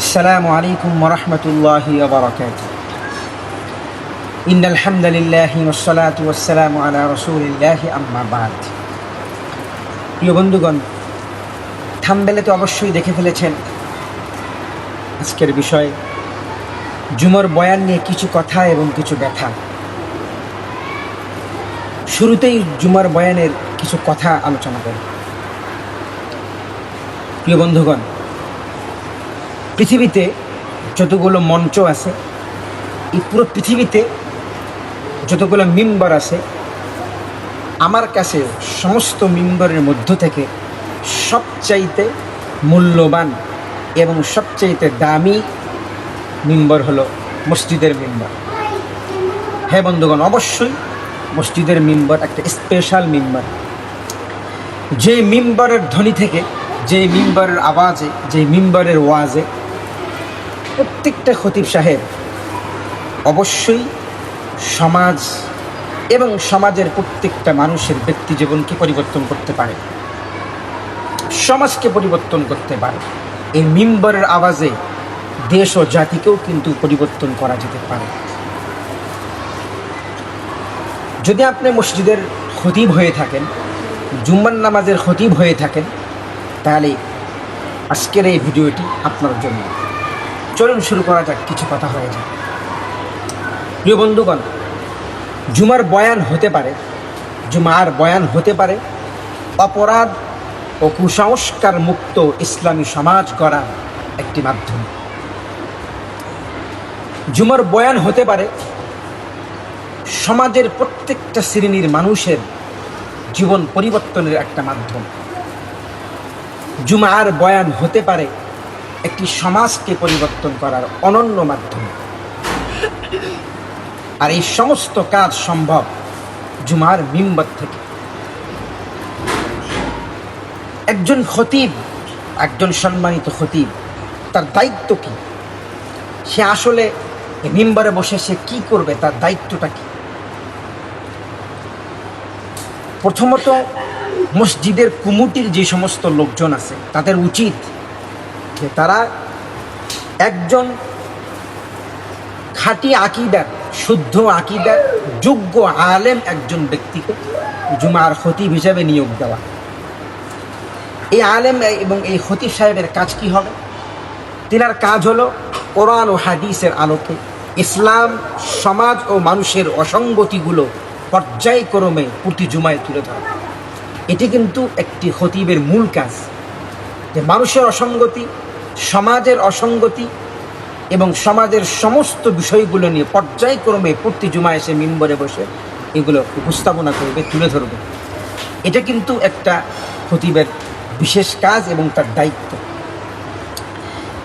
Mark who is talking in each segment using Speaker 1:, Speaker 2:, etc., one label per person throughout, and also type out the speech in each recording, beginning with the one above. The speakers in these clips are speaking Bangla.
Speaker 1: السلام عليكم ورحمة الله وبركاته إن الحمد لله والصلاة والسلام على رسول الله أما بعد প্রিয় বন্ধুগণ থামবেলে তো অবশ্যই দেখে ফেলেছেন আজকের বিষয় জুমর বয়ান নিয়ে কিছু কথা এবং কিছু ব্যথা শুরুতেই জুমার বয়ানের কিছু কথা আলোচনা করি প্রিয় বন্ধুগণ পৃথিবীতে যতগুলো মঞ্চ আছে, এই পুরো পৃথিবীতে যতগুলো মিম্বর আছে, আমার কাছে সমস্ত মিম্বরের মধ্য থেকে সবচাইতে মূল্যবান এবং সবচাইতে দামি মেম্বার হলো মসজিদের মেম্বার। হ্যাঁ বন্ধুগণ, অবশ্যই মসজিদের মিম্বর একটা স্পেশাল মিম্বর। যে মিম্বরের ধ্বনি থেকে, যে মিম্বরের আওয়াজে, যে মিম্বরের ওয়াজে প্রত্যেকটা খতিব সাহেব অবশ্যই সমাজ এবং সমাজের প্রত্যেকটা মানুষের ব্যক্তি জীবনকে পরিবর্তন করতে পারে। সমাজকে পরিবর্তন করতে পারে। এই মিম্বরের আওয়াজে দেশ ও জাতিকেও কিন্তু পরিবর্তন করা যেতে পারে। যদি আপনি মসজিদের খতিব হয়ে থাকেন জুম্মান নামাজের খতিব হয়ে থাকেন, তাহলে আজকের এই ভিডিওটি আপনার জন্য। চলুন শুরু করা যাক, কিছু কথা হয়ে যাক। প্রিয় বন্ধুগণ, জুমার বয়ান হতে পারে, জুমার বয়ান হতে পারে, অপরাধ ও কুসংস্কার মুক্ত ইসলামী সমাজ গড়ার একটি মাধ্যম। জুমার বয়ান হতে পারে, সমাজের প্রত্যেকটা শ্রেণির মানুষের জীবন পরিবর্তনের একটা মাধ্যম। জুমার বয়ান হতে পারে একটি সমাজকে পরিবর্তন করার অনন্য মাধ্যম। আর এই সমস্ত কাজ সম্ভব জুমার মিম্বর থেকে। একজন খতিব, একজন সম্মানিত খতিব, তার দায়িত্ব কি? সে আসলে মিম্বরে বসে সে কি করবে, তার দায়িত্বটা কি? প্রথমত মসজিদের কুমুটির যে সমস্ত লোকজন আছে, তাদের উচিত যে তারা একজন খাঁটি আকিদার, শুদ্ধ আকিদার, যোগ্য আলেম একজন ব্যক্তিকে জুমার খতিব হিসাবে নিয়োগ দেওয়া। এই আলেম এবং এই খতিব সাহেবের কাজ কি হবে? তিনার কাজ হলো কোরআন ও হাদিসের আলোকে ইসলাম, সমাজ ও মানুষের অসঙ্গতিগুলো পর্যায়ক্রমে প্রতি জুমায় তুলে ধরা। এটি কিন্তু একটি খতিবের মূল কাজ। যে মানুষের অসঙ্গতি সমাজের অসঙ্গতি এবং সমাজের সমস্ত বিষয়গুলো নিয়ে পর্যায়ক্রমে প্রতি জুমায় এসে মিম্বরে বসে এগুলো উপস্থাপনা করবে, তুলে ধরবে। এটা কিন্তু একটা খতিবের বিশেষ কাজ এবং তার দায়িত্ব।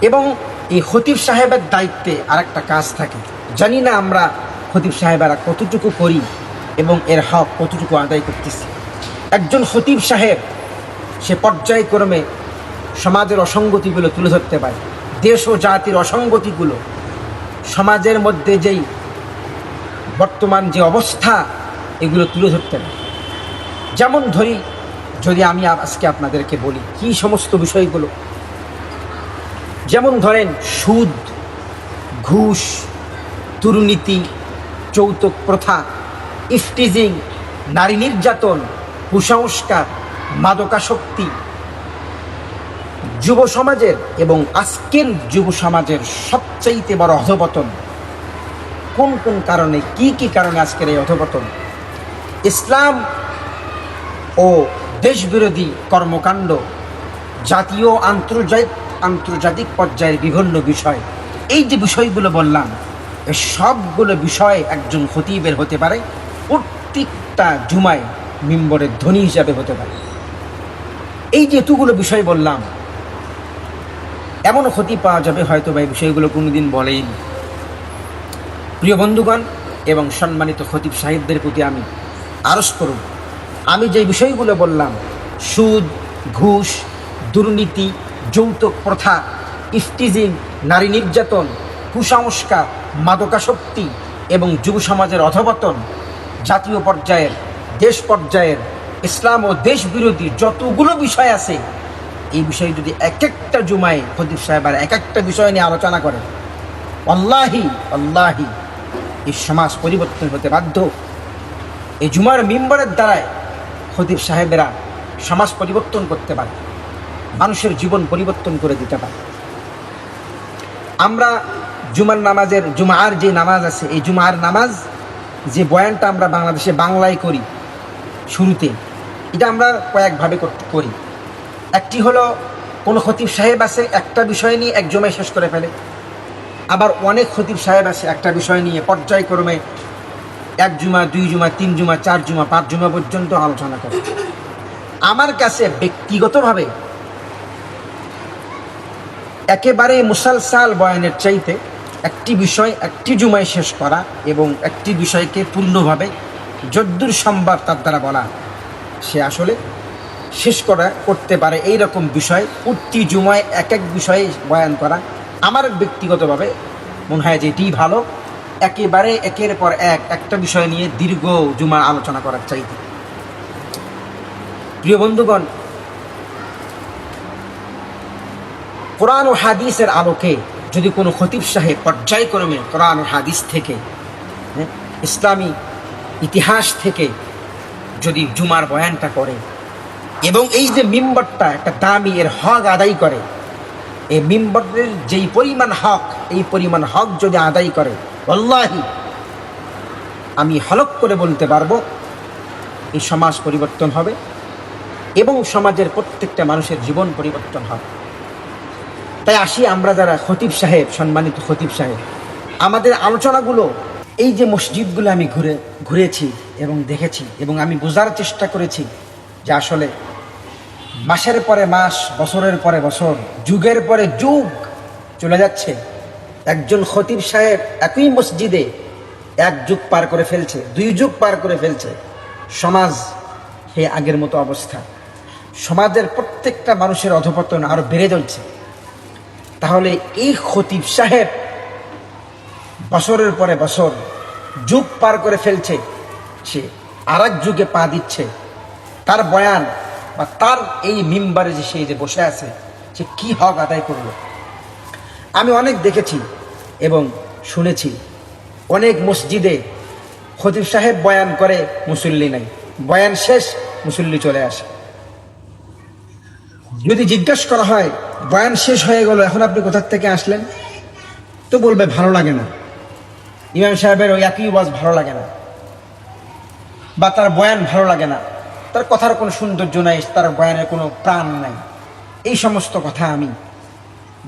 Speaker 1: এবং এই খতিব সাহেবের দায়িত্বে আর একটা কাজ থাকে। জানি না আমরা খতিব সাহেবেরা কতটুকু করি এবং এর হক কতটুকু আদায় করতেছি। একজন খতিব সাহেব, সে পর্যায়ক্রমে সমাজের অসঙ্গতিগুলো তুলে ধরতে পারে। দেশ ও জাতির অসঙ্গতিগুলো সমাজের মধ্যে যেই বর্তমান যে অবস্থা, এগুলো তুলে ধরতে পারে। যেমন ধরি, যদি আমি আজকে আপনাদেরকে বলি, কি সমস্ত বিষয়গুলো? যেমন ধরেন, সুদ, ঘুষ, দুর্নীতি, যৌতুক প্রথা, ইফটিজিং, নারী নির্যাতন, কুসংস্কার, মাদকাসক্তি যুব সমাজের এবং আজকের যুব সমাজের সবচাইতে বড় অধপতন। কোন কোন কারণে, কি কি কারণে আজকের এই অধপতন? ইসলাম ও দেশবিরোধী কর্মকাণ্ড জাতীয় আন্তর্জাতিক আন্তর্জাতিক পর্যায়ের বিভিন্ন বিষয়। এই যে বিষয়গুলো বললাম সবগুলো বিষয় একজন খতিবের হতে পারে, প্রত্যেকটা জুমায় মিম্বরের ধ্বনি হিসাবে হতে পারে। এই যে এতগুলো বিষয় বললাম এমন ক্ষতি পাওয়া যাবে হয়তো বা এই বিষয়গুলো কোনোদিন বলেইনি প্রিয় বন্ধুগণ এবং সম্মানিত খতিব সাহেবদের প্রতি আমি আরজ করব আমি যে বিষয়গুলো বললাম, সুদ, ঘুষ, দুর্নীতি, যৌতুক প্রথা ইফটিজিং নারী নির্যাতন, কুসংস্কার, মাদকাসক্তি এবং যুব সমাজের অধপতন, জাতীয় পর্যায়ের, দেশ পর্যায়ের, ইসলাম ও দেশ বিরোধী যতগুলো বিষয় আছে এই বিষয়ে যদি এক একটা জুমায় খতিব সাহেব আর এক একটা বিষয় নিয়ে আলোচনা করেন আল্লাহি আল্লাহি এই সমাজ পরিবর্তন হতে বাধ্য। এই জুমার মেম্বারের দ্বারায় খতিব সাহেবেরা সমাজ পরিবর্তন করতে পারে, মানুষের জীবন পরিবর্তন করে দিতে পারে। আমরা জুমার নামাজের, জুমার যে নামাজ আছে, এই জুমার নামাজ যে বয়ানটা আমরা বাংলাদেশে বাংলায় করি শুরুতে, এটা আমরা কয়েকভাবে করি। একটি হলো, কোনো খতিব সাহেব আছে, একটা বিষয় নিয়ে এক জমায় শেষ করে ফেলে। আবার অনেক খতিব সাহেব আছে, একটা বিষয় নিয়ে পর্যায়ক্রমে এক জুমা, দুই জুমা, তিন জুমা, চার জুমা, পাঁচ জুমা পর্যন্ত আলোচনা করে। আমার কাছে ব্যক্তিগতভাবে একেবারে মুসালসাল বয়ানের চাইতে একটি বিষয় একটি জুমায় শেষ করা এবং একটি বিষয়কে পূর্ণভাবে যদ্দূর সম্ভব তার দ্বারা বলা, সে আসলে শেষ করা করতে পারে এই রকম বিষয়। প্রতি জুমায় এক এক বিষয়ে বয়ান করা। আমার ব্যক্তিগতভাবে মনে হয় যে এটি ভালো। একেবারে একের পর এক একটা বিষয় নিয়ে দীর্ঘ জুমা আলোচনা করার চাইতে। প্রিয় বন্ধুগণ কোরআন ও হাদিসের আলোকে যদি কোনো খতিব সাহেব পর্যায়ক্রমে কোরআন ও হাদিস থেকে হ্যাঁ, ইসলামী ইতিহাস থেকে যদি জুমার বয়ানটা করে এবং এই যে মিম্বরটা একটা দামি এর হক আদায় করে, এই মিম্বরের যেই পরিমাণ হক, এই পরিমাণ হক যদি আদায় করে অল্লাহি আমি হলক করে বলতে পারব, এই সমাজ পরিবর্তন হবে এবং সমাজের প্রত্যেকটা মানুষের জীবন পরিবর্তন হবে। তাই আসি আমরা যারা খতিব সাহেব, সম্মানিত খতিব সাহেব, আমাদের আলোচনাগুলো, এই যে মসজিদগুলো আমি ঘুরে, ঘুরেছি এবং দেখেছি এবং আমি বোঝার চেষ্টা করেছি যে আসলে মাসের পরে মাস, বছরের পরে বছর, যুগের পরে যুগ চলে যাচ্ছে। একজন খতিব সাহেব একই মসজিদে এক যুগ পার করে ফেলছে, দুই যুগ পার করে ফেলছে। সমাজ হে আগের মতো অবস্থা। সমাজের প্রত্যেকটা মানুষের অধপতন আরও বেড়ে চলছে। তাহলে এই খতিব সাহেব বছরের পরে বছর যুগ পার করে ফেলছে, সে আর যুগে পা দিচ্ছে। তার বয়ান বা তার এই মিম্বারে যে সে যে বসে আছে, সে কি হক আদায় করল আমি অনেক দেখেছি এবং শুনেছি, অনেক মসজিদে খতিব সাহেব বয়ান করে মুসল্লি নাই। বয়ান শেষ, মুসল্লি চলে আসে। যদি জিজ্ঞেস করা হয়, বয়ান শেষ হয়ে গেল, এখন আপনি কোথার থেকে আসলেন? তো বলবে, ভালো লাগে না। ইমাম সাহেবের ওই একই ওয়াজ, ভালো লাগে না। বা তার বয়ান ভালো লাগে না। তার কথার কোনো সৌন্দর্য নাই, তার বয়ানের কোনো প্রাণ নাই। এই সমস্ত কথা আমি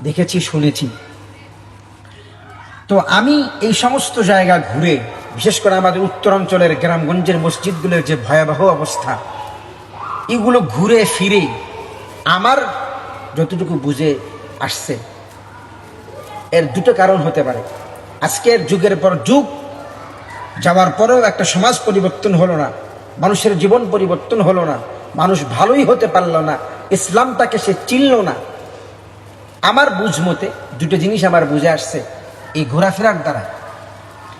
Speaker 1: দেখেছি, শুনেছি। তো আমি এই সমস্ত জায়গা ঘুরে, বিশেষ করে আমাদের উত্তরাঞ্চলের গ্রামগঞ্জের মসজিদগুলোর যে ভয়াবহ অবস্থা, এগুলো ঘুরে ফিরে আমার যতটুকু বুঝে আসছে। এর দুটো কারণ হতে পারে। আজকের যুগের পর যুগ, যাওয়ার পরেও একটা সমাজ পরিবর্তন হলো না। মানুষের জীবন পরিবর্তন হলো না। মানুষ ভালোই হতে পারল না। ইসলামটাকে সে চিনল না। আমার বুঝ মতে দুটো জিনিস আমার বুঝে আসছে এই ঘোরাফেরার দ্বারা।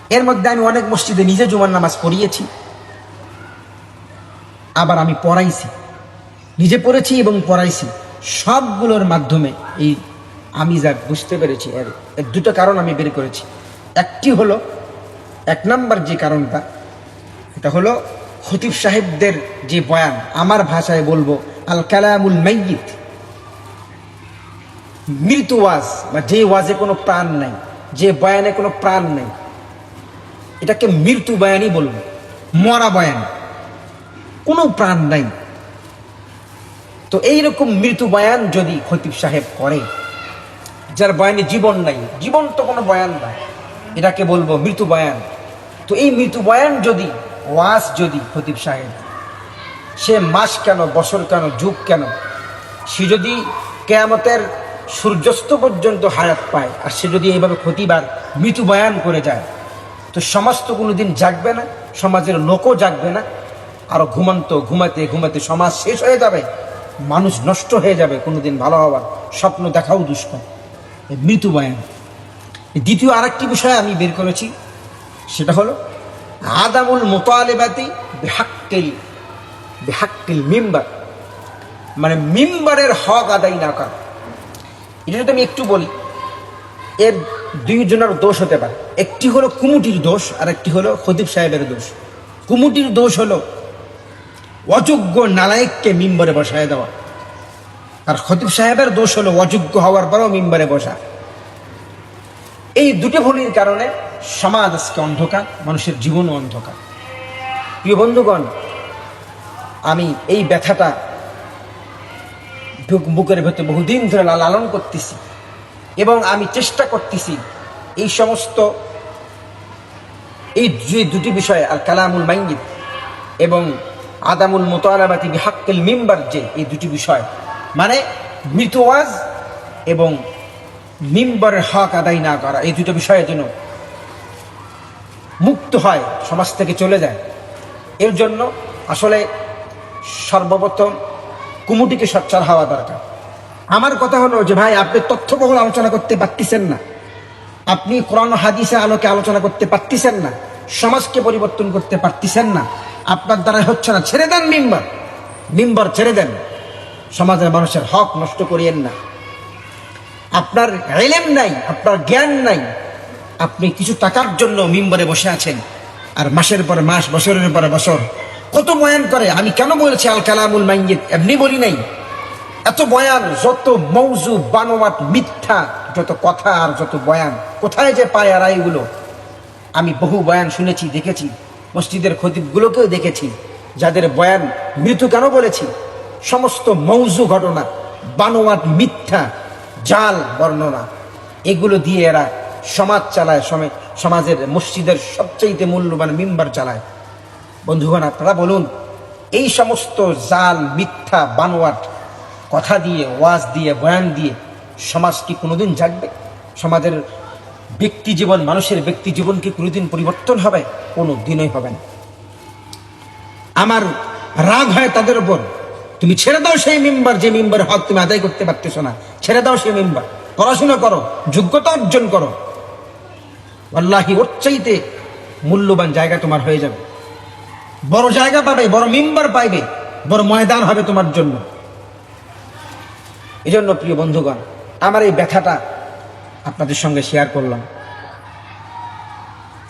Speaker 1: এর মধ্যে আমি অনেক মসজিদে নিজে জুমার নামাজ পড়িয়েছি। আবার আমি পড়াইছি। নিজে পড়েছি এবং পড়াইছি। সবগুলোর মাধ্যমে এই আমি যা বুঝতে পেরেছি, এর এর দুটো কারণ আমি বের করেছি। একটি হলো, এক নাম্বার যে কারণটা, এটা হলো খতিব সাহেবদের যে বয়ান, আমার ভাষায় বলব, আল কালামুল মাইয়িত। মৃত্যু ওয়াজ, বা যে ওয়াজে কোনো প্রাণ নাই, যে বয়ানে কোনো প্রাণ নেই, এটাকে মৃত্যু বয়ানই বলব, মরা বয়ান। কোনো প্রাণ নাই। তো এইরকম মৃত্যু বয়ান যদি খতিব সাহেব করে, যার বয়ানে জীবন নাই, জীবন তো কোনো বয়ান নাই এটাকে বলব মৃত্যু বয়ান। তো এই মৃত্যু বয়ান যদি ওয়াজ যদি খতিব সাহেব, সে মাস কেন, বছর কেন, যুগ কেন, সে যদি কেয়ামতের সূর্যাস্ত পর্যন্ত হায়াত পায়, আর সে যদি এইভাবে ক্ষতিবার মৃত্যু বয়ান করে যায়, তো সমাজ তো কোনো দিন জাগবে না, সমাজের লোকও জাগবে না আরও ঘুমান্ত, ঘুমাতে ঘুমাতে সমাজ শেষ হয়ে যাবে, মানুষ নষ্ট হয়ে যাবে কোনোদিন ভালো হওয়ার স্বপ্ন দেখাও দুষ্কর মৃত্যু বয়ান। দ্বিতীয় আরেকটি বিষয় আমি বের করেছি, সেটা হলো আদামুল মোতালেবাতি বেহাক্কেল বেহাক্কেল মেম্বার। মানে মিম্বারের হক আদায় না করা। এটা যদি আমি একটু বলি এর দুইজনের দোষ হতে পারে। একটি হলো কুমুটির দোষ আর একটি হলো খদিব সাহেবের দোষ। কুমুটির দোষ হলো অযোগ্য নালায়ককে মিম্বরে বসায় দেওয়া। আর খতিব সাহেবের দোষ হলো অযোগ্য হওয়ার পরেও মিম্বরে বসা। এই দুটো ভুলির কারণে সমাজ আজকে অন্ধকার, মানুষের জীবনও অন্ধকার। প্রিয় বন্ধুগণ, আমি এই ব্যথাটা বুকের ভেতরে বহুদিন ধরে লালন করতেছি এবং আমি চেষ্টা করতেছি এই সমস্ত এই যে দুটি বিষয়, আল কালামুল মাইঙ্গিদ এবং আদামুল মোতালাবাতি বিহাক্কেল মিম্বার যে এই দুটি বিষয় মানে মৃত ওয়াজ এবং মিম্বরের হক আদায় না করা, এই দুটো বিষয়ের জন্য মুক্ত হয়, সমাজ থেকে চলে যায়। এর জন্য আসলে সর্বপ্রথম কুমুটিকে সচ্চার হওয়া দরকার। আমার কথা হলো যে, ভাই, আপনি তথ্যবহুল আলোচনা করতে পারতেছেন না। আপনি কোরআন হাদিসে আলোকে আলোচনা করতে পারতেছেন না। সমাজকে পরিবর্তন করতে পারতেছেন না। আপনার দ্বারা হচ্ছে না। ছেড়ে দেন মিম্বার। মিম্বার ছেড়ে দেন। সমাজের মানুষের হক নষ্ট করিয়েন না। আপনার এলেম নাই, আপনার জ্ঞান নাই। আপনি কিছু টাকার জন্য মিম্বরে বসে আছেন। আর মাসের পরে মাস, বছরের পরে বছর, কত বয়ান করে। আমি কেন বলেছি, আল কালামুল মাইঙ্গিত এমনি বলি নাই। এত বয়ান, যত মৌজু, বানোয়াট, মিথ্যা, যত কথা আর যত বয়ান, কোথায় যে পায় আর এগুলো? আমি বহু বয়ান শুনেছি, দেখেছি। মসজিদের খতিবগুলোকেও দেখেছি। যাদের বয়ান মৃত্যু কেন বলেছি? সমস্ত মৌজু ঘটনা, বানোয়াট, মিথ্যা, জাল বর্ণনা, এগুলো দিয়ে এরা সমাজ চালায়, সমে- সমাজের মসজিদের সবচাইতে মূল্যবান মিম্বার চালায়। বন্ধুগণ, আপনারা বলুন, এই সমস্ত জাল, মিথ্যা, বানোয়াট, কথা দিয়ে, ওয়াজ দিয়ে, বয়ান দিয়ে সমাজ কি কোনোদিন জাগবে? সমাজের ব্যক্তি জীবন, মানুষের ব্যক্তি জীবন কি কোনোদিন পরিবর্তন হবে? কোনো দিনই হবে না। আমার রাগ হয় তাদের উপর। তুমি ছেড়ে দাও সেই মেম্বার, যে মেম্বার হক তুমি আদায় করতে পারতেছো না। ছেড়ে দাও সেই মেম্বার। পড়াশোনা করো, যোগ্যতা অর্জন করো। আল্লাহি, ওর চাইতে মূল্যবান জায়গা তোমার হয়ে যাবে। বড় জায়গা পাবে, বড় মেম্বার পাইবে, বড় ময়দান হবে তোমার জন্য। এই জন্য প্রিয় বন্ধুগণ, আমার এই ব্যথাটা আপনাদের সঙ্গে শেয়ার করলাম।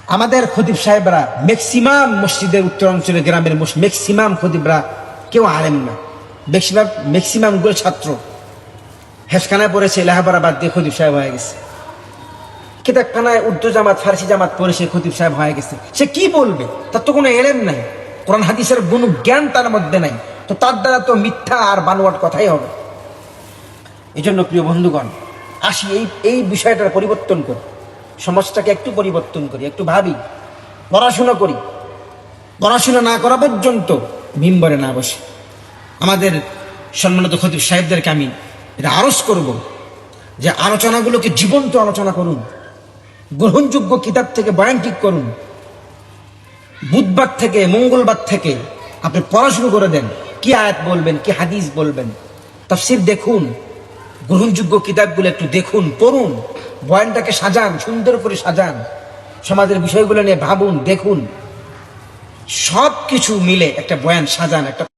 Speaker 1: আমাদের খতিব সাহেবরা ম্যাক্সিমাম মসজিদের উত্তরাঞ্চলের গ্রামের ম্যাক্সিমাম খতিবরা কেউ আলেম না। ম্যাক্সিমাম ম্যাক্সিমামগুলো ছাত্র। হেসখানায় পড়েছে লেহাপড়া বাদ দিয়ে খতিব সাহেব হয়ে গেছে। কিতাবখানায় উর্দু জামাত, ফার্সি জামাত পড়ে সে খতিব সাহেব হয়ে গেছে। সে কি বলবে? তার তো কোনো এলেম নাই। কোরআন হাদিসের কোনো জ্ঞান তার মধ্যে নাই। তো তার দ্বারা তো মিথ্যা আর বানোয়াট কথাই হবে। এই জন্য প্রিয় বন্ধুগণ, আসি এই এই বিষয়টার পরিবর্তন করি। সমাজটাকে একটু পরিবর্তন করি, একটু ভাবি। পড়াশোনা করি। পড়াশোনা না করা পর্যন্ত মিম্বরে না বসে। আমাদের সম্মানিত খতিব সাহেবদেরকে আমি এটা আরজ করব যে আলোচনাগুলোকে জীবন্ত আলোচনা করুন। গ্রহণযোগ্য কিতাব থেকে বয়ান ঠিক করুন। বুধবার থেকে, মঙ্গলবার থেকে আপনি পড়াশুনো করে দেন। কি আয়াত বলবেন, কি হাদিস বলবেন? তাফসির দেখুন, গ্রহণযোগ্য কিতাবগুলো একটু দেখুন, পড়ুন, বয়ানটাকে সাজান, সুন্দর করে সাজান, সমাজের বিষয়গুলো নিয়ে ভাবুন, দেখুন। সব কিছু মিলে একটা বয়ান সাজান, একটা